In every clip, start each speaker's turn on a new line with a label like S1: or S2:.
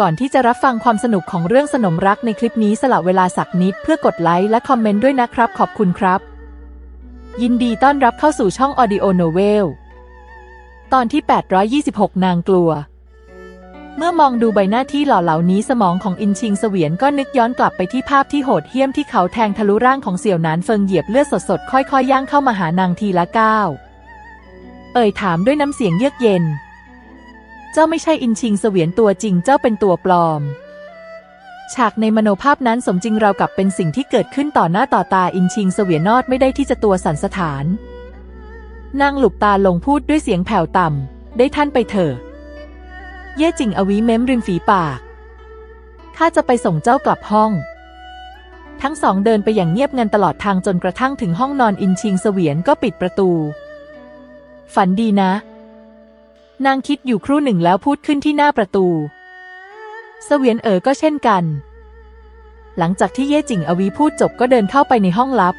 S1: ก่อนที่จะรับฟังความสนุกของเรื่องสนมรักในคลิปนี้สละเวลาสักนิดเพื่อกดไลค์และคอมเมนต์ด้วยนะครับ ขอบคุณครับ ยินดีต้อนรับเข้าสู่ช่อง Audio Novel ตอนที่ 826 นางกลัว เมื่อมองดูใบหน้าที่หล่อเหลานี้สมองของอินชิงเสวียนก็นึกย้อนกลับไปที่ภาพที่โหดเหี้ยมที่เขาแทงทะลุร่างของเสี่ยวหนานเฟิงเหยียบเลือดสดๆค่อยๆย่างเข้ามาหานางทีละก้าวเอ่ยถามด้วยน้ำเสียงเยือกเย็น เจ้าไม่ใช่อินชิงเสวียนตัวจริงเจ้าเป็นตัวปลอม ฉากในมโนภาพนั้นสมจริงเรากับเป็นสิ่งที่เกิดขึ้นต่อหน้าต่อตาอินชิงเสวียนนอดไม่ได้ที่จะตัวสันสถาน นางหลุบตาลงพูดด้วยเสียงแผ่วต่ำ ได้ท่านไปเถอะ เย่จิงอวีเม้มริมฝีปาก ข้าจะไปส่งเจ้ากลับห้องทั้งสองเดินไปอย่างเงียบงันตลอดทางจนกระทั่งถึงห้องนอนอินชิงเสวียนก็ปิดประตู ฝันดีนะ นางคิดอยู่ครู่หนึ่งแล้วพูดขึ้นที่หน้าประตูเสวียนเอ๋อก็เช่นกัน หลังจากที่เย่จิงอวีพูดจบก็เดินเข้าไปในห้องลับ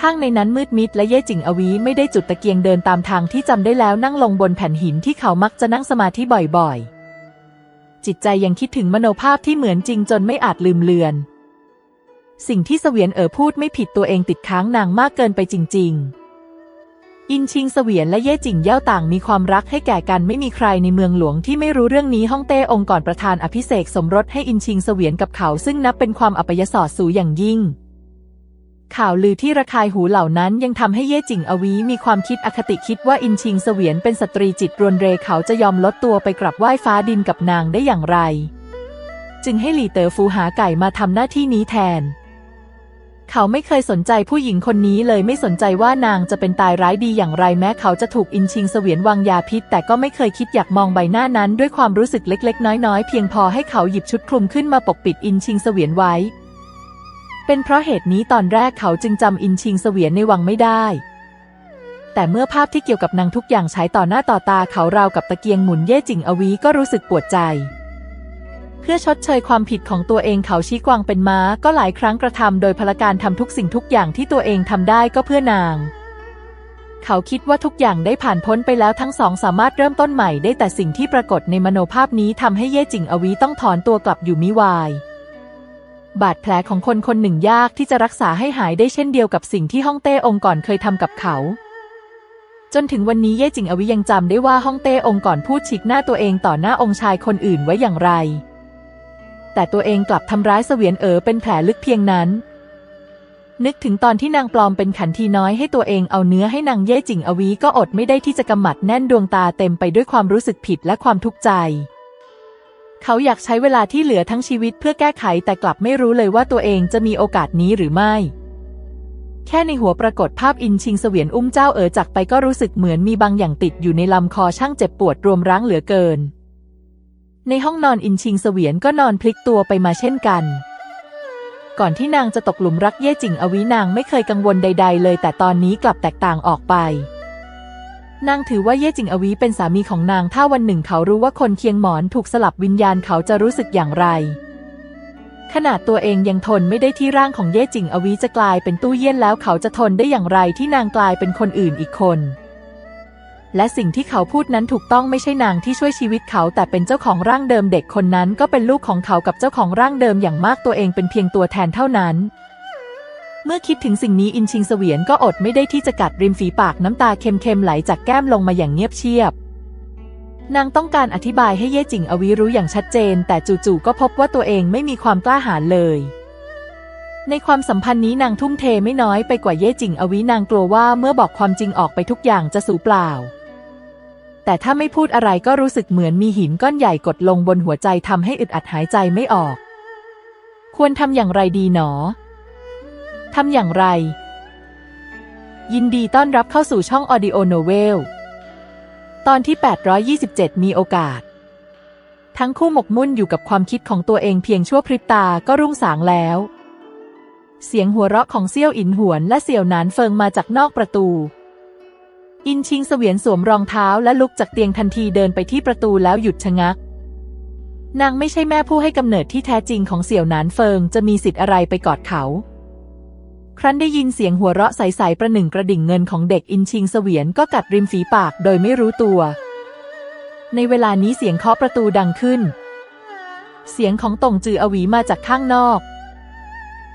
S1: ข้างในนั้นมืดมิดและเย่จิงอวีไม่ได้จุดตะเกียงเดินตามทางที่จำได้แล้วนั่งลงบนแผ่นหินที่เขามักจะนั่งสมาธิบ่อยๆ จิตใจยังคิดถึงมโนภาพที่เหมือนจริงจนไม่อาจลืมเลือน สิ่งที่เสวียนเอ๋อพูดไม่ผิดตัวเองติดค้างนางมากเกินไปจริง ๆ อินชิงเสวียนและเย่จิงเย่าต่างมีความรักให้แก่กันไม่มีใครในเมืองหลวงที่ไม่รู้เรื่องนี้ฮ่องเต้องค์ก่อนประธานอภิเษกสมรสให้อินชิงเสวียนกับเขาซึ่งนับเป็นความอัปยศสูอย่างยิ่ง ข่าวลือที่ระคายหูเหล่านั้นยังทำให้เย่จิงอวีมีความคิดอคติคิดว่าอินชิงเสวียนเป็นสตรีจิตรวนเรเขาจะยอมลดตัวไปกลับไหว้ฟ้าดินกับนางได้อย่างไร จึงให้หลี่เต๋อฟูหาไก่มาทำหน้าที่นี้แทน เขาไม่เคยสนใจผู้หญิงคนนี้เลยไม่สนใจว่านางจะเป็นตายร้ายดีอย่างไรแม้เขาจะถูกอินชิงเสวียนวางยาพิษ แต่ก็ไม่เคยคิดอยากมองใบหน้านั้นด้วยความรู้สึกเล็กๆ น้อยๆ เพียงพอให้เขาหยิบชุดคลุมขึ้นมาปกปิดอินชิงเสวียนไว้ เป็นเพราะเหตุนี้ตอนแรกเขาจึงจำอินชิงเสวียนในวังไม่ได้ แต่เมื่อภาพที่เกี่ยวกับนางทุกอย่างฉายต่อหน้าต่อตาเขาราวกับตะเกียงหมุนเย่จิงอวีก็รู้สึกปวดใจ เพื่อชดเชยความผิดของตัวเองเขาชี้กวางเป็นม้าก็หลายครั้งกระทำโดยพลการทำทุกสิ่งทุกอย่างที่ตัวเองทำได้ก็เพื่อนาง เขาคิดว่าทุกอย่างได้ผ่านพ้นไปแล้วทั้งสองสามารถเริ่มต้นใหม่ได้แต่สิ่งที่ปรากฏในมโนภาพนี้ทำให้เย่จิงอวีต้องถอนตัวกลับอยู่มิวายบาดแผลของคนคนหนึ่งยากที่จะรักษาให้หายได้เช่นเดียวกับสิ่งที่ฮ่องเต้องค์ก่อนเคยทำกับเขา จนถึงวันนี้เย่จิงอวิยังจำได้ว่าฮ่องเต้องค์ก่อนพูดฉีกหน้าตัวเองต่อหน้าองค์ชายคนอื่นไว้อย่างไร แต่ตัวเองกลับทำร้ายเสวียนเอ๋อเป็นแผลลึกเพียงนั้น นึกถึงตอนที่นางปลอมเป็นขันทีน้อยให้ตัวเองเอาเนื้อให้นางเย่จิงอวีก็อดไม่ได้ที่จะกำหมัดแน่นดวงตาเต็มไปด้วยความรู้สึกผิดและความทุกข์ใจ เขาอยากใช้เวลาที่เหลือทั้งชีวิตเพื่อแก้ไขแต่กลับไม่รู้เลยว่าตัวเองจะมีโอกาสนี้หรือไม่แค่ในหัวปรากฏภาพอินชิงเสวียนอุ้มเจ้าเอ๋อจากไปก็รู้สึกเหมือนมีบางอย่างติดอยู่ในลำคอช่างเจ็บปวดรวมรั้งเหลือเกิน ในห้องนอนอินชิงเสวียนก็นอนพลิกตัวไปมาเช่นกัน ก่อนที่นางจะตกหลุมรักเย่จิงอวินางไม่เคยกังวลใด ๆ เลย แต่ตอนนี้กลับแตกต่างออกไปนางถือว่าเย่จิงอวีเป็นสามีของนาง ถ้าวันหนึ่งเขารู้ว่าคนเคียงหมอนถูกสลับวิญญาณเขาจะรู้สึกอย่างไร ขนาดตัวเองยังทนไม่ได้ที่ร่างของเย่จิงอวีจะกลายเป็นตู้เย็นแล้วเขาจะทนได้อย่างไรที่นางกลายเป็นคนอื่นอีกคน และสิ่งที่เขาพูดนั้นถูกต้องไม่ใช่นางที่ช่วยชีวิตเขา แต่เป็นเจ้าของร่างเดิมเด็กคนนั้นก็เป็นลูกของเขากับเจ้าของร่างเดิมอย่างมากตัวเองเป็นเพียงตัวแทนเท่านั้น เมื่อคิดถึงสิ่งนี้อินชิงเสวียนก็อดไม่ได้ที่จะกัดริมฝีปากน้ำตาเค็มๆไหลจากแก้มลงมาอย่างเงียบเชียบนางต้องการอธิบายให้เย่จิงอวีรู้อย่างชัดเจน แต่จู่ๆก็พบว่าตัวเองไม่มีความกล้าหาญเลย ในความสัมพันธ์นี้นางทุ่มเทไม่น้อยไปกว่าเย่จิงอวีนางกลัวว่าเมื่อบอกความจริงออกไปทุกอย่างจะสูญเปล่า แต่ถ้าไม่พูดอะไรก็รู้สึกเหมือนมีหินก้อนใหญ่กดลงบนหัวใจทำให้อึดอัดหายใจไม่ออก ควรทำอย่างไรดีหนอทำอย่างไร ยินดีต้อนรับเข้าสู่ช่อง Audio Novel ตอนที่ 827 มีโอกาส ทั้งคู่หมกมุ่นอยู่กับความคิดของตัวเองเพียงชั่วพริบตาก็รุ่งสางแล้ว เสียงหัวเราะของเซี่ยวอินหวนและเสี่ยวหนานเฟิงมาจากนอกประตู อินชิงเสวียนสวมรองเท้าและลุกจากเตียงทันทีเดินไปที่ประตูแล้วหยุดชะงัก นางไม่ใช่แม่ผู้ให้กำเนิดที่แท้จริงของเสี่ยวหนานเฟิงจะมีสิทธิ์อะไรไปกอดเขา ครั้นได้ยินเสียงหัวเราะใสๆประหนึ่งกระดิ่งเงินของเด็กอินชิงเสวียนก็กัดริมฝีปากโดยไม่รู้ตัว ในเวลานี้เสียงเคาะประตูดังขึ้น เสียงของตงจืออวีมาจากข้างนอก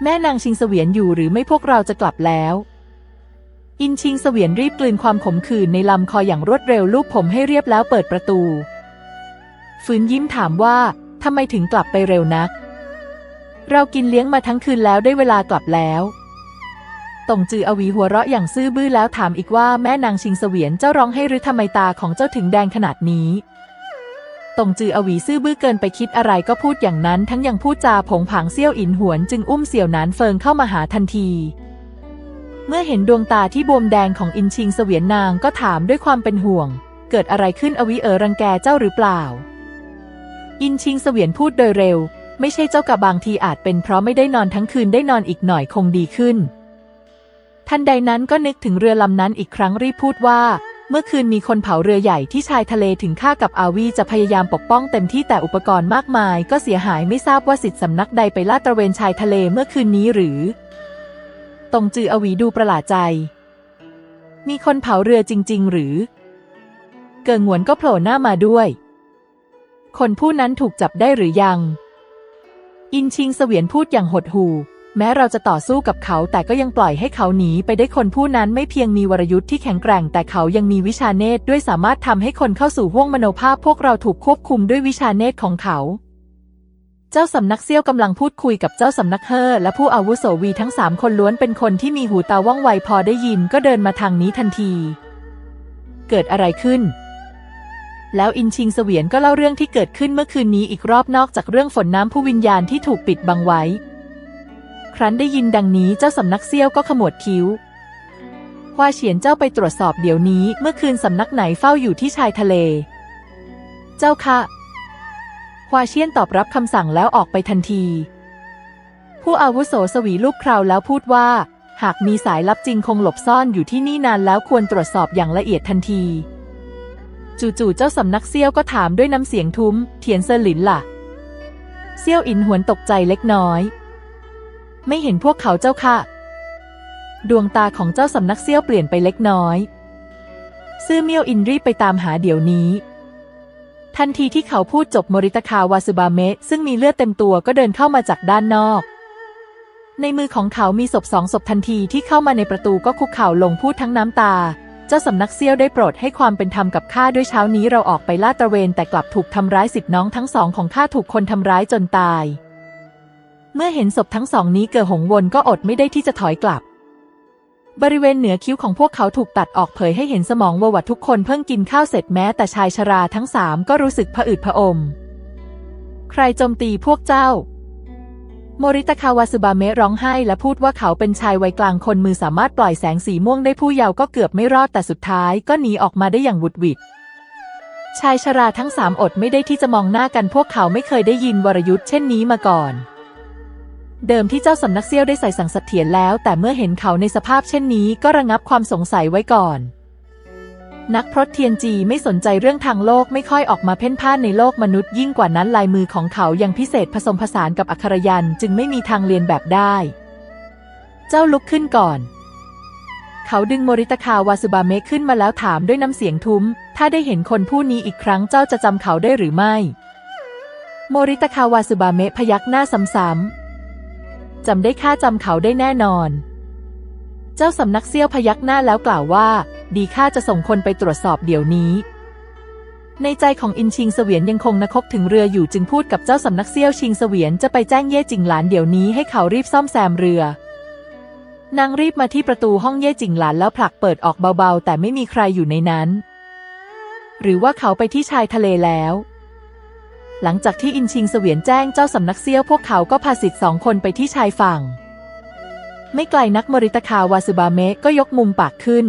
S1: แม่นางชิงเสวียนอยู่หรือไม่พวกเราจะกลับแล้ว อินชิงเสวียนรีบกลืนความขมขื่นในลำคออย่างรวดเร็วลูบผมให้เรียบแล้วเปิดประตู ฝืนยิ้มถามว่าทำไมถึงกลับไปเร็วนัก เรากินเลี้ยงมาทั้งคืนแล้วได้เวลากลับแล้วตงจืออวีหัวเราะอย่างซื่อบื้อแล้วถามอีกว่าแม่นางชิงเสวียนเจ้าร้องให้หรือทำไมตาของเจ้าถึงแดงขนาดนี้ตงจืออวีซื่อบื้อเกินไปคิดอะไรก็พูดอย่างนั้น ทั้งยังพูดจาผงผางเซี่ยวอินหวนจึงอุ้มเสี่ยวหนานเฟิงเข้ามาหาทันที เมื่อเห็นดวงตาที่บวมแดงของอินชิงเสวียนนางก็ถามด้วยความเป็นห่วง เกิดอะไรขึ้นอวิเออรังแกเจ้าหรือเปล่า อินชิงเสวียนพูดโดยเร็ว ไม่ใช่เจ้ากับบางทีอาจเป็นเพราะไม่ได้นอนทั้งคืนได้นอนอีกหน่อยคงดีขึ้น ทันใดนั้นก็นึกถึงเรือลำนั้นอีกครั้งรีบพูดว่า เมื่อคืนมีคนเผาเรือใหญ่ที่ชายทะเลถึงข้ากับอาวีจะพยายามปกป้องเต็มที่แต่อุปกรณ์มากมาย ก็เสียหายไม่ทราบว่าสิทธิสำนักใดไปลาดตระเวนชายทะเลเมื่อคืนนี้หรือ ตงจืออวีดูประหลาดใจ มีคนเผาเรือจริง ๆ หรือ เกิงหวนก็โผล่หน้ามาด้วย คนผู้นั้นถูกจับได้หรือยัง อินชิงเสวียนพูดอย่างหดหู่แม้เราจะต่อสู้กับเขาแต่ก็ยังปล่อยให้เขาหนีไปได้คนผู้นั้นไม่เพียงมีวรยุทธ์ที่แข็งแกร่ง แต่เขายังมีวิชาเนตรด้วยสามารถทำให้คนเข้าสู่ห้วงมโนภาพพวกเราถูกควบคุมด้วยวิชาเนตรของเขา จ้าสำนักเซี่ยวกำลังพูดคุยกับเจ้าสำนักเฮอและผู้อาวุโสวีทั้งสามคนล้วนเป็นคนที่มีหูตาว่องไวพอได้ยินก็เดินมาทางนี้ทันที เกิดอะไรขึ้น แล้วอินชิงเสวียนก็เล่าเรื่องที่เกิดขึ้นเมื่อคืนนี้อีกรอบนอกจากเรื่องฝนน้ำผู้วิญญาณที่ถูกปิดบังไว้ ครั้นได้ยินดังนี้เจ้าสำนักเซี่ยวก็ขมวดคิ้วว่าเฉียนเจ้าไปตรวจสอบเดี๋ยวนี้ เมื่อคืนสำนักไหนเฝ้าอยู่ที่ชายทะเล เจ้าค่ะ ฮวาเชียนตอบรับคำสั่งแล้วออกไปทันที ผู้อาวุโสสวีลูกคราวแล้วพูดว่า หากมีสายลับจริงคงหลบซ่อนอยู่ที่นี่นานแล้วควรตรวจสอบอย่างละเอียดทันที จู่ๆเจ้าสำนักเซี่ยวก็ถามด้วยน้ำเสียงทุ้ม เทียนเซอร์หลินล่ะ เซี่ยวอินหวนตกใจเล็กน้อย ไม่เห็นพวกเขาเจ้าค่ะ ดวงตาของเจ้าสำนักเซี่ยวเปลี่ยนไปเล็กน้อย ซื่อเมี่ยวอินรีบไปตามหาเดี๋ยวนี้ ทันทีที่เขาพูดจบมริตคาวาซึบาเมะซึ่งมีเลือดเต็มตัวก็เดินเข้ามาจากด้านนอก ในมือของเขามีศพสองศพทันทีที่เข้ามาในประตูก็คุกเข่าลงพูดทั้งน้ำตา เจ้าสำนักเซี่ยวได้โปรดให้ความเป็นธรรมกับข้าด้วยเช้านี้เราออกไปลาดตระเวนแต่กลับถูกทำร้ายสิทธิน้องทั้งสองของข้าถูกคนทำร้ายจนตาย เมื่อเห็นศพทั้งสองนี้เกิดหงวนก็อดไม่ได้ที่จะถอยกลับ บริเวณเหนือคิ้วของพวกเขาถูกตัดออกเผยให้เห็นสมองววัดทุกคนเพิ่งกินข้าวเสร็จแม้แต่ชายชราทั้งสามก็รู้สึกผะอืดผะอม ใครโจมตีพวกเจ้า โมริตะคาวาสึบาเมะร้องไห้และพูดว่าเขาเป็นชายวัยกลางคนมือสามารถปล่อยแสงสีม่วงได้ผู้เยาว์ก็เกือบไม่รอดแต่สุดท้ายก็หนีออกมาได้อย่างหวุดหวิดชายชราทั้งสามอดไม่ได้ที่จะมองหน้ากันพวกเขาไม่เคยได้ยินวรยุทธ์เช่นนี้มาก่อน เดิมที่เจ้าสำนักเซี่ยวได้ใส่สั่งเสถียรแล้ว แต่เมื่อเห็นเขาในสภาพเช่นนี้ก็ระงับความสงสัยไว้ก่อน นักพรตเทียนจีไม่สนใจเรื่องทางโลกไม่ค่อยออกมาเพ่นพ่านในโลกมนุษย์ยิ่งกว่านั้นลายมือของเขายังพิเศษผสมผสานกับอักขรยันจึงไม่มีทางเรียนแบบได้ เจ้าลุกขึ้นก่อน เขาดึงโมริตะคาวาสึบาเมะขึ้นมาแล้วถามด้วยน้ำเสียงทุ้ม ถ้าได้เห็นคนผู้นี้อีกครั้งเจ้าจะจำเขาได้หรือไม่ โมริตะคาวาสึบาเมะพยักหน้าซ้ำๆ จำได้ข้าจำเขาได้แน่นอน เจ้าสำนักเซี่ยวพยักหน้าแล้วกล่าวว่า ดีข้าจะส่งคนไปตรวจสอบเดี๋ยวนี้ ในใจของอินชิงเสวียนยังคงนคกถึงเรืออยู่จึงพูดกับเจ้าสำนักเซี่ยวชิงเสวียนจะไปแจ้งเย่จิงหลานเดี๋ยวนี้ให้เขารีบซ่อมแซมเรือนางรีบมาที่ประตูห้องเย่จิงหลานแล้วผลักเปิดออกเบาๆ แต่ไม่มีใครอยู่ในนั้น หรือว่าเขาไปที่ชายทะเลแล้ว หลังจากที่อินชิงเสวียนแจ้งเจ้าสำนักเซี่ยวพวกเขาก็พาสิทธิ์สองคนไปที่ชายฝั่ง ไม่ไกลนักมริตคาวาซึบาเมะก็ยกมุมปากขึ้น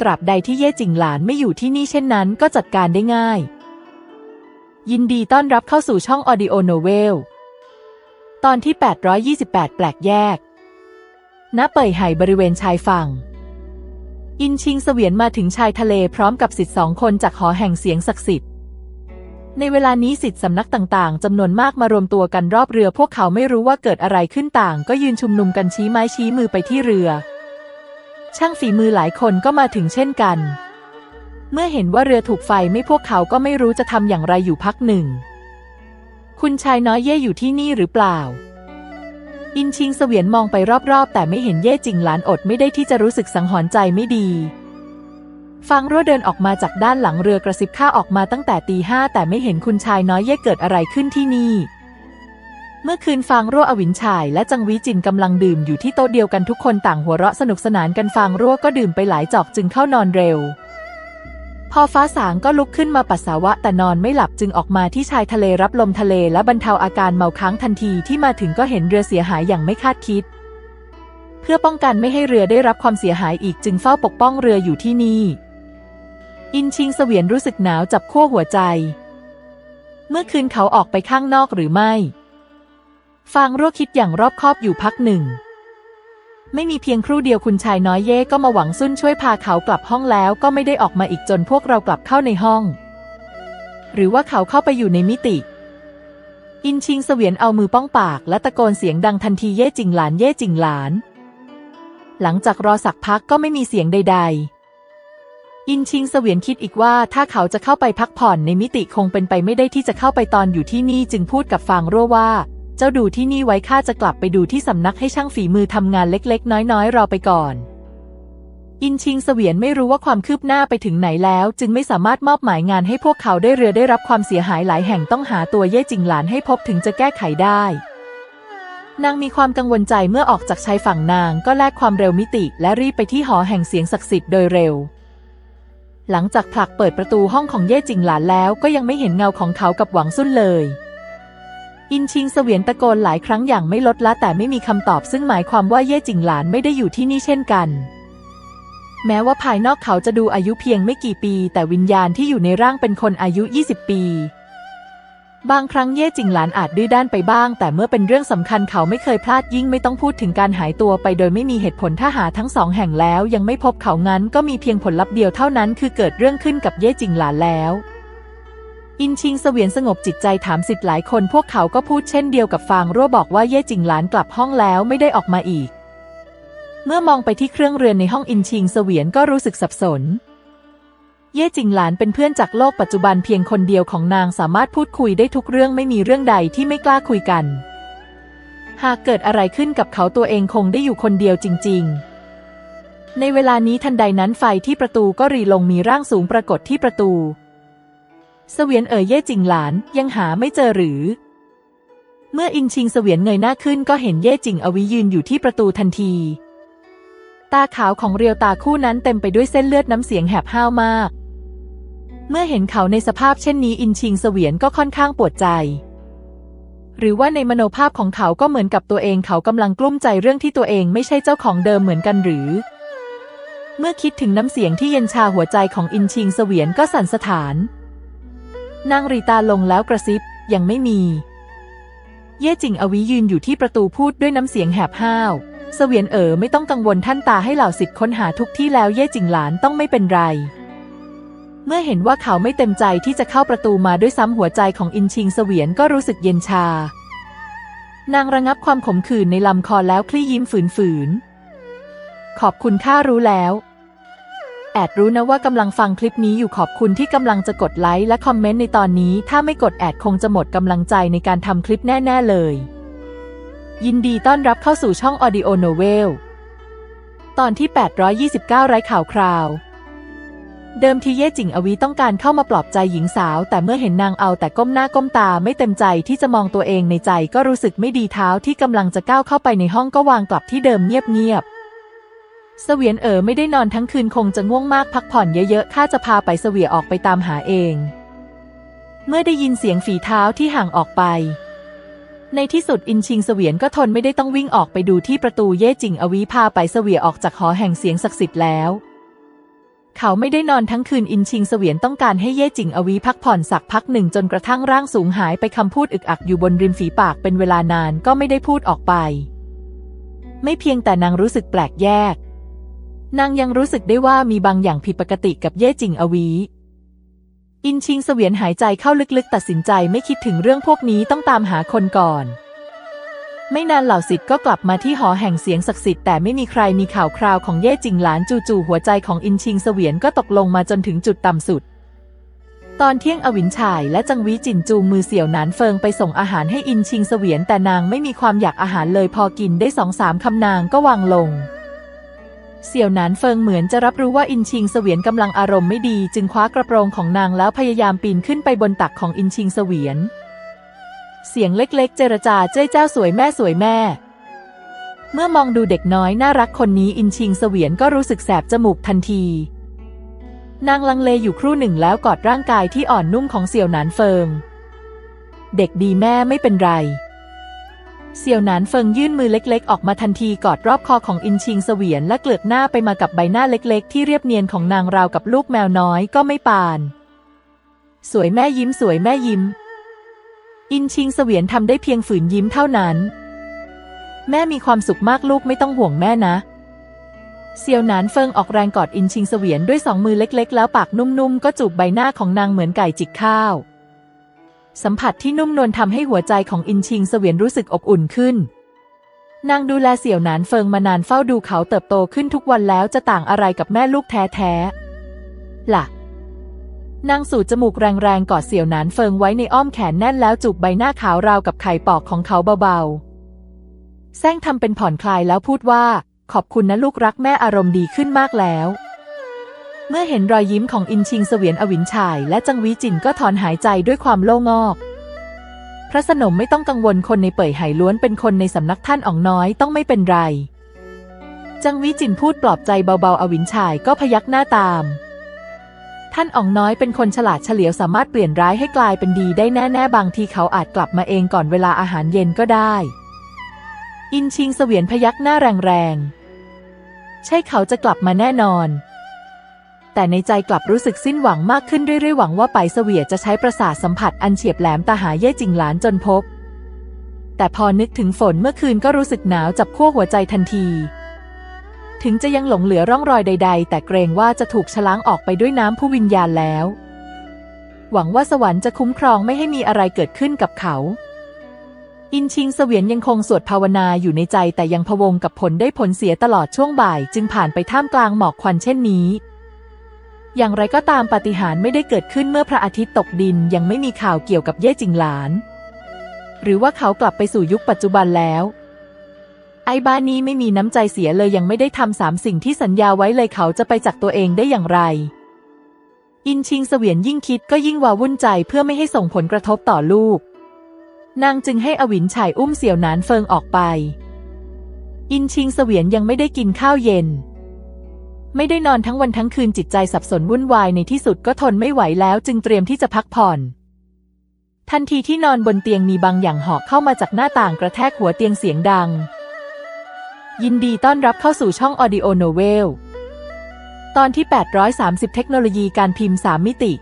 S1: ตราบใดที่เย่จิงหลานไม่อยู่ที่นี่เช่นนั้นก็จัดการได้ง่าย ยินดีต้อนรับเข้าสู่ช่องออดิโอโนเวล ตอนที่ 828 แปลกแยก ณ เป่ยไห่บริเวณชายฝั่งอินชิงเสวียนมาถึงชายทะเลพร้อมกับสิทธิ์สองคนจากหอแห่งเสียงศักดิ์สิทธิ์ ในเวลานี้สิทธิสำนักต่างๆจำนวนมากมารวมตัวกันรอบเรือ พวกเขาไม่รู้ว่าเกิดอะไรขึ้นต่าง ก็ยืนชุมนุมกันชี้ไม้ชี้มือไปที่เรือ ช่างฝีมือหลายคนก็มาถึงเช่นกัน เมื่อเห็นว่าเรือถูกไฟไม่พวกเขาก็ไม่รู้จะทำอย่างไรอยู่พักหนึ่ง คุณชายน้อยเย่อยู่ที่นี่หรือเปล่า อินชิงเสวียนมองไปรอบๆ แต่ไม่เห็นเย่จิงหลานอดไม่ได้ที่จะรู้สึกสังหรณ์ใจไม่ดี ฟังรั่วเดินออกมาจากด้านหลังเรือกระซิบข้าออกมาตั้งแต่ตีห้าแต่ไม่เห็นคุณชายน้อยเย่เกิดอะไรขึ้นที่นี่ เมื่อคืนฟางรั่วอวินชาย และจังวิจินกำลังดื่มอยู่ที่โต๊ะเดียวกันทุกคนต่างหัวเราะสนุกสนานกันฟางรั่วก็ดื่มไปหลายจอกจึงเข้านอนเร็ว พอฟ้าสางก็ลุกขึ้นมาปัสสาวะแต่นอนไม่หลับจึงออกมาที่ชายทะเลรับลมทะเลและบรรเทาอาการเมาค้างทันทีที่มาถึงก็เห็นเรือเสียหายอย่างไม่คาดคิด เพื่อป้องกันไม่ให้เรือได้รับความเสียหายอีกจึงเฝ้าปกป้องเรืออยู่ที่นี่ อินชิงเสวียนรู้สึกหนาวจับขั้วหัวใจ เมื่อคืนเขาออกไปข้างนอกหรือไม่ ฟางรั่วคิดอย่างรอบคอบอยู่พักหนึ่ง ไม่มีเพียงครู่เดียวคุณชายน้อยเย่ก็มาหวังซุ่นช่วยพาเขากลับห้องแล้วก็ไม่ได้ออกมาอีกจนพวกเรากลับเข้าในห้อง หรือว่าเขาเข้าไปอยู่ในมิติ อินชิงเสวียนเอามือป้องปาก และตะโกนเสียงดังทันทีเย่จิงหลานเย่จิงหลาน หลังจากรอสักพักก็ไม่มีเสียงใด ๆ อินชิงเสวียนคิดอีกว่าถ้าเขาจะเข้าไปพักผ่อนในมิติคงเป็นไปไม่ได้ที่จะเข้าไปตอนอยู่ที่นี่จึงพูดกับฟางรั่วว่า เจ้าดูที่นี่ไว้ข้าจะกลับไปดูที่สำนักให้ช่างฝีมือทำงานเล็กๆ น้อยๆรอไปก่อน อินชิงเสวียนไม่รู้ว่าความคืบหน้าไปถึงไหนแล้ว จึงไม่สามารถมอบหมายงานให้พวกเขาได้เรือได้รับความเสียหายหลายแห่งต้องหาตัวเย่จิงหลานให้พบถึงจะแก้ไขได้นางมีความกังวลใจเมื่อออกจากชายฝั่งนางก็แลกความเร็วมิติ และรีบไปที่หอแห่งเสียงศักดิ์สิทธิ์โดยเร็ว หลังจากผลักเปิดประตูห้องของเย่จิงหลานแล้วก็ยังไม่เห็นเงาของเขากับหวังซุ่นเลย อินชิงเสวียนตะโกนหลายครั้งอย่างไม่ลดละแต่ไม่มีคำตอบซึ่งหมายความว่าเย่จิงหลานไม่ได้อยู่ที่นี่เช่นกัน แม้ว่าภายนอกเขาจะดูอายุเพียงไม่กี่ปี แต่วิญญาณที่อยู่ในร่างเป็นคนอายุ 20 ปี บางครั้งเย่จิงหลานอาจดื้อด้านไปบ้าง แต่เมื่อเป็นเรื่องสำคัญเขาไม่เคยพลาดยิ่งไม่ต้องพูดถึงการหายตัวไปโดยไม่มีเหตุผลถ้าหาทั้งสองแห่งแล้ว ยังไม่พบเขางั้นก็มีเพียงผลลัพธ์เดียวเท่านั้น คือเกิดเรื่องขึ้นกับเย่จิงหลานแล้ว อินชิงเสวียนสงบจิตใจถามสิทธิ์หลายคน พวกเขาก็พูดเช่นเดียวกับฟางรั่วบอกว่าเย่จิงหลานกลับห้องแล้วไม่ได้ออกมาอีก เมื่อมองไปที่เครื่องเรือนในห้องอินชิงเสวียนก็รู้สึกสับสน เย่จิงหลานเป็นเพื่อนจากโลกปัจจุบันเพียงคนเดียวของนางสามารถพูดคุยได้ทุกเรื่องไม่มีเรื่องใดที่ไม่กล้าคุยกัน หากเกิดอะไรขึ้นกับเขาตัวเองคงได้อยู่คนเดียวจริง ๆ ในเวลานี้ทันใดนั้นไฟที่ประตูก็รีลงมีร่างสูงปรากฏที่ประตูเสวียนเอ๋ยเย่จิงหลานยังหาไม่เจอหรือ เมื่ออินชิงเสวียนเงยหน้าขึ้นก็เห็นเย่จิงอวิยืนอยู่ที่ประตูทันที ตาขาวของเรียวตาคู่นั้นเต็มไปด้วยเส้นเลือดน้ำเสียงแหบห้าวมาก เมื่อเห็นเขาในสภาพเช่นนี้อินชิงเสวียนก็ค่อนข้างปวดใจ หรือว่าในมโนภาพของเขาก็เหมือนกับตัวเองเขากำลังกลุ้มใจเรื่องที่ตัวเองไม่ใช่เจ้าของเดิมเหมือนกันหรือ เมื่อคิดถึงน้ำเสียงที่เย็นชาหัวใจของอินชิงเสวียนก็สั่นสะท้าน นางรีตาลงแล้วกระซิบยังไม่มี เย่จิงอวิยืนอยู่ที่ประตูพูดด้วยน้ำเสียงแหบห้าวเสวียนเอ๋อไม่ต้องกังวลท่านตาให้เหล่าสิทธิ์ค้นหาทุกที่แล้วเย่จิงหลานต้องไม่เป็นไร เมื่อเห็นว่าเขาไม่เต็มใจที่จะเข้าประตูมาด้วยซ้ำหัวใจของอินชิงเสวียนก็รู้สึกเย็นชา นางระงับความขมขื่นในลำคอแล้วคลี่ยิ้มฝืนๆ ขอบคุณข้ารู้แล้ว แอดรู้นะว่ากำลังฟังคลิปนี้อยู่ขอบคุณที่กำลังจะกดไลค์และคอมเมนต์ในตอนนี้ ถ้าไม่กดแอดคงจะหมดกำลังใจในการทำคลิปแน่ ๆ เลย ยินดีต้อนรับเข้าสู่ช่อง Audio Novel ตอนที่ 829 ไร้ข่าวคราว เดิมทีเย่จิงอวีต้องการเข้ามาปลอบใจหญิงสาว แต่เมื่อเห็นนางเอาแต่ก้มหน้าก้มตาไม่เต็มใจที่จะมองตัวเองในใจก็รู้สึกไม่ดีเท้าที่กำลังจะก้าวเข้าไปในห้องก็วางกลับที่เดิมเงียบๆเสวียนเอ๋อไม่ได้นอนทั้งคืนคงจะง่วงมากพักผ่อนเยอะๆข้าจะพาไปเสวียออกไปตามหาเอง เมื่อได้ยินเสียงฝีเท้าที่ห่างออกไป ในที่สุดอินชิงเสวียนก็ทนไม่ได้ต้องวิ่งออกไปดูที่ประตูเย่จิงอวีพาไปเสวียออกจากหอแห่งเสียงศักดิ์สิทธิ์แล้ว เขาไม่ได้นอนทั้งคืนอินชิงเสวียนต้องการให้เย่จิงอวีพักผ่อนสักพักหนึ่งจนกระทั่งร่างสูงหายไปคำพูดอึกอักอยู่บนริมฝีปากเป็นเวลานานก็ไม่ได้พูดออกไป ไม่เพียงแต่นางรู้สึกแปลกแยก นางยังรู้สึกได้ว่ามีบางอย่างผิดปกติกับเย่จิงอวีอินชิงเสวียนหายใจเข้าลึกๆ ตัดสินใจไม่คิดถึงเรื่องพวกนี้ต้องตามหาคนก่อน ไม่นานเหล่าสิทธิ์ก็กลับมาที่หอแห่งเสียงศักดิ์สิทธิ์แต่ไม่มีใครมีข่าวคราวของเย่จิงหลานจู่ๆหัวใจของอินชิงเสวียนก็ตกลงมาจนถึงจุดต่ำสุด ตอนเที่ยงอวินฉายและจังวีจินจูงมือเสี่ยวหนานเฟิงไปส่งอาหารให้อินชิงเสวียนแต่นางไม่มีความอยากอาหารเลยพอกินได้สองสามคำนางก็วางลง เสี่ยวหนานเฟิงเหมือนจะรับรู้ว่าอินชิงเสวียนกำลังอารมณ์ไม่ดี จึงคว้ากระโปรงของนางแล้วพยายามปีนขึ้นไปบนตักของอินชิงเสวียน เสียงเล็กๆ เจรจาเจ้ยเจ้าสวยแม่สวยแม่ เมื่อมองดูเด็กน้อยน่ารักคนนี้อินชิงเสวียนก็รู้สึกแสบจมูกทันที นางลังเลอยู่ครู่หนึ่งแล้วกอดร่างกายที่อ่อนนุ่มของเสี่ยวหนานเฟิง เด็กดีแม่ไม่เป็นไร เสี่ยวหนานเฟิงยื่นมือเล็ก ๆ ออกมาทันทีกอดรอบคอของอินชิงเสวียนและเกลือกหน้าไปมากับใบหน้าเล็ก ๆ ที่เรียบเนียนของนางราวกับลูกแมวน้อยก็ไม่ปาน สวยแม่ยิ้มสวยแม่ยิ้ม อินชิงเสวียนทำได้เพียงฝืนยิ้มเท่านั้น แม่มีความสุขมากลูกไม่ต้องห่วงแม่นะ เซียวหนานเฟิงออกแรงกอดอินชิงเสวียนด้วยสองมือเล็กๆ แล้วปากนุ่มๆ ก็จูบใบหน้าของนางเหมือนไก่จิกข้าว สัมผัสที่นุ่มนวลทำให้หัวใจของอินชิงเสวียนรู้สึกอบอุ่นขึ้น นางดูแลเสี่ยวหนานเฟิงมานานเฝ้าดูเขาเติบโตขึ้นทุกวันแล้วจะต่างอะไรกับแม่ลูกแท้ๆล่ะ นางสูดจมูกแรงๆกอดเสี่ยวหนานเฟิงไว้ในอ้อมแขนแน่นแล้วจูบใบหน้าขาวราวกับไข่ปอกของเขาเบาๆ แซงทำเป็นผ่อนคลายแล้วพูดว่า ขอบคุณนะลูกรักแม่อารมณ์ดีขึ้นมากแล้ว เมื่อเห็นรอยยิ้มของอินชิงเสวียนอวินชาย และจังวีจินก็ถอนหายใจด้วยความโล่งอก พระสนมไม่ต้องกังวลคนในเป่ยไหล้วนเป็นคนในสำนักท่านอ่องน้อยต้องไม่เป็นไร จังวีจินพูดปลอบใจเบาๆอวินชายก็พยักหน้าตาม ท่านอ่องน้อยเป็นคนฉลาดเฉลียวสามารถเปลี่ยนร้ายให้กลายเป็นดีได้แน่ๆ บางทีเขาอาจกลับมาเองก่อนเวลาอาหารเย็นก็ได้ อินชิงเสวียนพยักหน้าแรงๆ ใช่เขาจะกลับมาแน่นอน แต่ในใจกลับรู้สึกสิ้นหวังมากขึ้นเรื่อยๆ หวังว่าไปเสวียจะใช้ประสาทสัมผัสอันเฉียบแหลมตาหาเย่จิงหลานจนพบ แต่พอนึกถึงฝนเมื่อคืนก็รู้สึกหนาวจับขั้วหัวใจทันที ถึงจะยังหลงเหลือร่องรอยใด ๆ แต่เกรงว่าจะถูกฉล้างออกไปด้วยน้ำผู้วิญญาณแล้ว หวังว่าสวรรค์จะคุ้มครองไม่ให้มีอะไรเกิดขึ้นกับเขา อินชิงเสวียนยังคงสวดภาวนาอยู่ในใจแต่ยังพะวงกับผลได้ผลเสียตลอดช่วงบ่าย จึงผ่านไปท่ามกลางหมอกควันเช่นนี้ อย่างไรก็ตามปาฏิหาริย์ไม่ได้เกิดขึ้นเมื่อพระอาทิตย์ตกดินยังไม่มีข่าวเกี่ยวกับเย่จิงหลาน หรือว่าเขากลับไปสู่ยุคปัจจุบันแล้ว ไอ้บ้านนี้ไม่มีน้ำใจเสียเลยยังไม่ได้ทำสามสิ่งที่สัญญาไว้เลยเขาจะไปจากตัวเองได้อย่างไร อินชิงเสวียนยิ่งคิดก็ยิ่งวาวุ่นใจเพื่อไม่ให้ส่งผลกระทบต่อลูก นางจึงให้อวินฉายอุ้มเสี่ยวหนานเฟิงออกไป อินชิงเสวียนยังไม่ได้กินข้าวเย็น ไม่ได้นอนทั้งวันทั้งคืนจิตใจสับสนวุ่นวายในที่สุดก็ทนไม่ไหวแล้วจึงเตรียมที่จะพักผ่อนทันทีที่นอนบนเตียงมีบางอย่างหาะเข้ามาจากหน้าต่างกระแทกหัวเตียงเสียงดัง ยินดีต้อนรับเข้าสู่ช่อง Audio Novel ตอนที่ 830 เทคโนโลยีการพิมพ์ 3 มิติ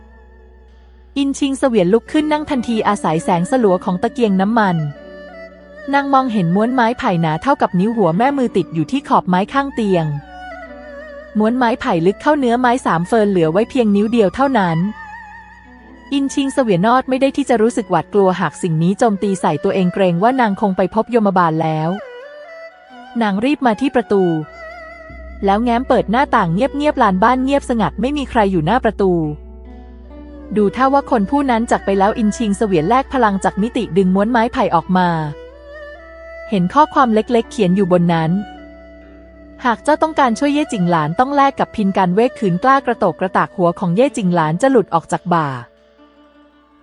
S1: อินชิงเสวียนลุกขึ้นนั่งทันทีอาศัยแสงสลัวของตะเกียงน้ำมัน นางมองเห็นม้วนไม้ไผ่หนาเท่ากับนิ้วหัวแม่มือติดอยู่ที่ขอบไม้ข้างเตียง ม้วนไม้ไผ่ลึกเข้าเนื้อไม้สามเฟิร์นเหลือไว้เพียงนิ้วเดียวเท่านั้น อินชิงเสวียนนอดไม่ได้ที่จะรู้สึกหวาดกลัวหากสิ่งนี้โจมตีใส่ตัวเองเกรงว่านางคงไปพบยมบาลแล้ว นางรีบมาที่ประตู แล้วแง้มเปิดหน้าต่างเงียบๆลานบ้านเงียบสงัดไม่มีใครอยู่หน้าประตู ดูท่าว่าคนผู้นั้นจากไปแล้วอินชิงเสวียนแลกพลังจากมิติดึงม้วนไม้ไผ่ออกมา เห็นข้อความเล็กๆ เขียนอยู่บนนั้น หากเจ้าต้องการช่วยเย่จิงหลานต้องแลกกับพินการเวกขืนกล้ากระโตกกระตากหัวของเย่จิงหลานจะหลุดออกจากบ่า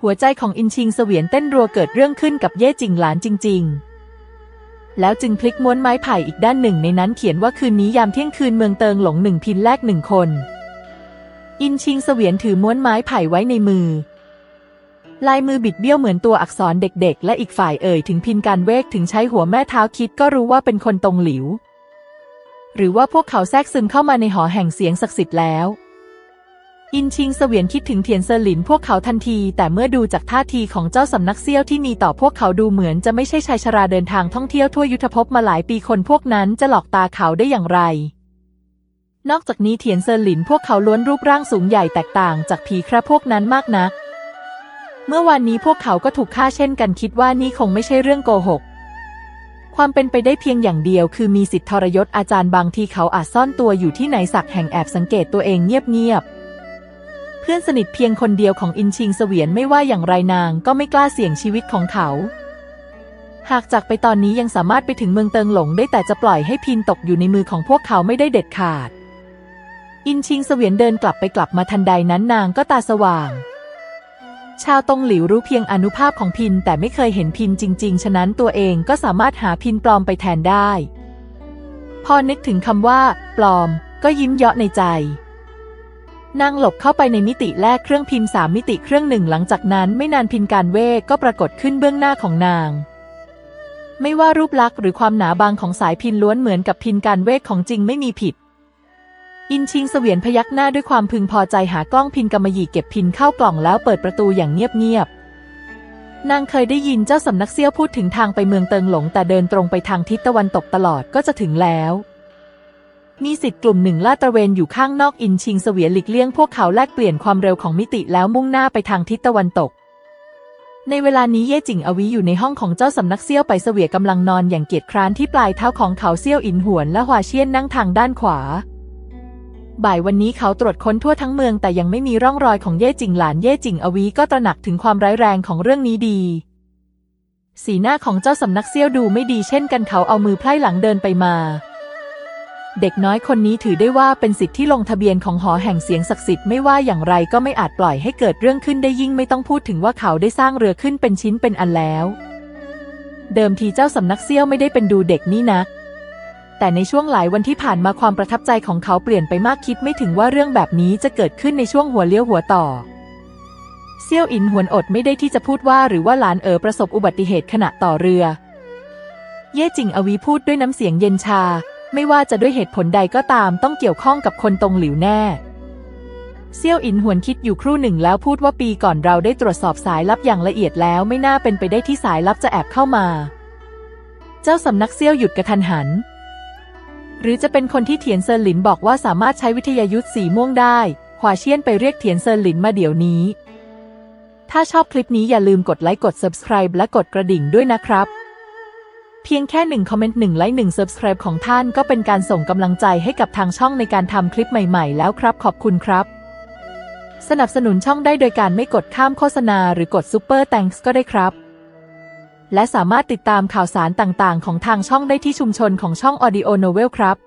S1: หัวใจของอินชิงเสวียนเต้นรัวเกิดเรื่องขึ้นกับเย่จิงหลานจริง ๆ แล้วจึงพลิกม้วนไม้ไผ่อีกด้านหนึ่งในนั้นเขียนว่าคืนนี้ยามเที่ยงคืนเมืองเติงหลงหนึ่งพินแลกหนึ่งคน อินชิงเสวียนถือม้วนไม้ไผ่ไว้ในมือ ลายมือบิดเบี้ยวเหมือนตัวอักษรเด็กๆ และอีกฝ่ายเอ่ยถึงพินการเวกถึงใช้หัวแม่เท้าคิดก็รู้ว่าเป็นคนตรงหลิว หรือว่าพวกเขาแทรกซึมเข้ามาในหอแห่งเสียงศักดิ์สิทธิ์แล้ว อินชิงเสวียนคิดถึงเทียนเซอร์หลินพวกเขาทันที แต่เมื่อดูจากท่าทีของเจ้าสำนักเซี่ยวที่มีต่อพวกเขาดูเหมือนจะไม่ใช่ชายชราเดินทางท่องเที่ยวทั่วยุทธภพมาหลายปีคนพวกนั้นจะหลอกตาเขาได้อย่างไร นอกจากนี้เทียนเซอร์หลินพวกเขาล้วนรูปร่างสูงใหญ่แตกต่างจากผีคระพวกนั้นมากนัก เมื่อวานนี้พวกเขาก็ถูกฆ่าเช่นกันคิดว่านี่คงไม่ใช่เรื่องโกหกความเป็นไปได้เพียงอย่างเดียวคือมีสิทธิทรยศอาจารย์บางทีเขาอาจซ่อนตัวอยู่ที่ไหนสักแห่งแอบสังเกตตัวเองเงียบๆ พื่อนสนิทเพียงคนเดียวของอินชิงเสวียนไม่ว่าอย่างไรนางก็ไม่กล้าเสี่ยงชีวิตของเขา หากจากไปตอนนี้ยังสามารถไปถึงเมืองเติงหลงได้แต่จะปล่อยให้พินตกอยู่ในมือของพวกเขาไม่ได้เด็ดขาด อินชิงเสวียนเดินกลับไปกลับมาทันใดนั้นนางก็ตาสว่าง ชาวตงหลิวรู้เพียงอนุภาพของพินแต่ไม่เคยเห็นพินจริง ๆ ฉะนั้นตัวเองก็สามารถหาพินปลอมไปแทนได้ พอนึกถึงคำว่า ปลอม ก็ยิ้มเยาะในใจ นางหลบเข้าไปในมิติแรกเครื่องพิมพ์สามมิติเครื่องหนึ่งหลังจากนั้นไม่นานพินการเวกก็ปรากฏขึ้นเบื้องหน้าของนาง ไม่ว่ารูปลักษณ์หรือความหนาบางของสายพินล้วนเหมือนกับพินการเวกของจริงไม่มีผิด อินชิงเสวียนพยักหน้าด้วยความพึงพอใจหากล้องพินกำมะหยี่เก็บพินเข้ากล่องแล้วเปิดประตูอย่างเงียบๆนางเคยได้ยินเจ้าสำนักเซี่ยวพูดถึงทางไปเมืองเติงหลงแต่เดินตรงไปทางทิศตะวันตกตลอดก็จะถึงแล้ว มีสิทธิ์กลุ่มหนึ่งลาดตระเวนอยู่ข้างนอกอินชิงเสวียหลีกเลี่ยงพวกเขาแลกเปลี่ยนความเร็วของมิติแล้วมุ่งหน้าไปทางทิศตะวันตก ในเวลานี้เย่จิงอวีอยู่ในห้องของเจ้าสำนักเซี่ยวไปเสวียกำลังนอนอย่างเกียจคร้านที่ปลายเท้าของเขาเซี่ยวอินหวนและหวาเชียนนั่งทางด้านขวา บ่ายวันนี้เขาตรวจค้นทั่วทั้งเมืองแต่ยังไม่มีร่องรอยของเย่จิงหลานเย่จิงอวีก็ตระหนักถึงความร้ายแรงของเรื่องนี้ดีสีหน้าของเจ้าสำนักเซี่ยวดูไม่ดีเช่นกันเขาเอามือไพร่หลังเดินไปมา เด็กน้อยคนนี้ถือได้ว่าเป็นสิทธิ์ที่ลงทะเบียนของหอแห่งเสียงศักดิ์สิทธิ์ไม่ว่าอย่างไรก็ไม่อาจปล่อยให้เกิดเรื่องขึ้นได้ยิ่งไม่ต้องพูดถึงว่าเขาได้สร้างเรือขึ้นเป็นชิ้นเป็นอันแล้ว เดิมทีเจ้าสำนักเซี่ยวไม่ได้เป็นดูเด็กนี่นักแต่ในช่วงหลายวันที่ผ่านมาความประทับใจของเขาเปลี่ยนไปมากคิดไม่ถึงว่าเรื่องแบบนี้จะเกิดขึ้นในช่วงหัวเลี้ยวหัวต่อเซี่ยวอินหวนอดไม่ได้ที่จะพูดว่าหรือว่าหลานเอ๋อประสบอุบัติเหตุขณะต่อเรือ เย่จิงอวีพูดด้วยน้ำเสียงเย็นชา ไม่ว่าจะด้วยเหตุผลใดก็ตามต้องเกี่ยวข้องกับคนตรงหลิวแน่ เซี่ยวอินหวนคิดอยู่ครู่หนึ่งแล้วพูดว่าปีก่อนเราได้ตรวจสอบสายลับอย่างละเอียดแล้วไม่น่าเป็นไปได้ที่สายลับจะแอบเข้ามา เจ้าสำนักเซี่ยวหยุดกระทันหัน หรือจะเป็นคนที่เถียนเซินหลินบอกว่าสามารถใช้วิทยายุทธ์สีม่วงได้ขวาเชียนไปเรียกเถียนเซินหลินมาเดี๋ยวนี้ ถ้าชอบคลิปนี้อย่าลืมกดไลค์กด subscribe และกดกระดิ่งด้วยนะครับ พียงแค่หนึ่งคอมเมนต์หนึ่งไลค์หนึ่ง subscribe ของท่านก็เป็นการส่งกำลังใจให้กับทางช่องในการทำคลิปใหม่ๆ แล้วครับขอบคุณครับ สนับสนุนช่องได้โดยการไม่กดข้ามโฆษณาหรือกดซูเปอร์แตงส์ก็ได้ครับ และสามารถติดตามข่าวสารต่างๆ ของทางช่องได้ที่ชุมชนของช่อง Audio Novel ครับ